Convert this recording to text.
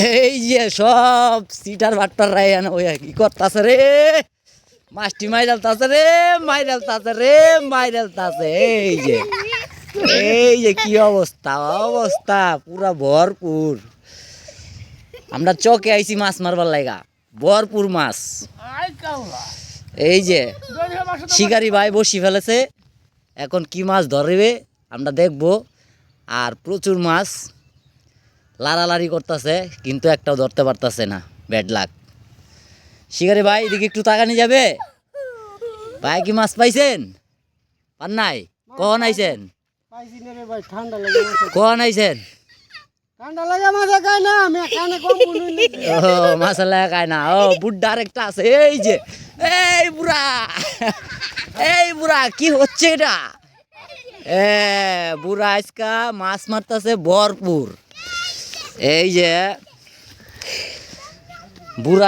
এই যে সব সিটার বাট্টার রায়ান ওই কি করতাছে রে? মাছটি মাইরালতাছে রে মাইরালতাছে রে মাইরালতাছে। এই যে এই যে কি অবস্থা অবস্থা পুরা ভরপুর। আমরা চকে আইছি মাছ মারবার লাগা ভরপুর মাছ। এই যে শিকারি ভাই বসি ফেলেছে। এখন কি মাছ ধরবে আমরা দেখব। আর প্রচুর মাছ। লাড়ালাড়ি করতেছে কিন্তু একটাও ধরতে পারতাছে না। ব্যাড লাক শিকারি ভাই এদিকে একটু তাকানি যাবে? ভাই কি মাছ পাইছেন? পান নাই? কখন আইছেন? কখন আইছেন? খায় না। ও বুড্ডা আরেকটা আছে এই যে। এই বুড়া এই বুড়া কি হচ্ছে এটা? এ বুড়া আজকা মাছ মারতেছে ভরপুর। এই যে বুড়া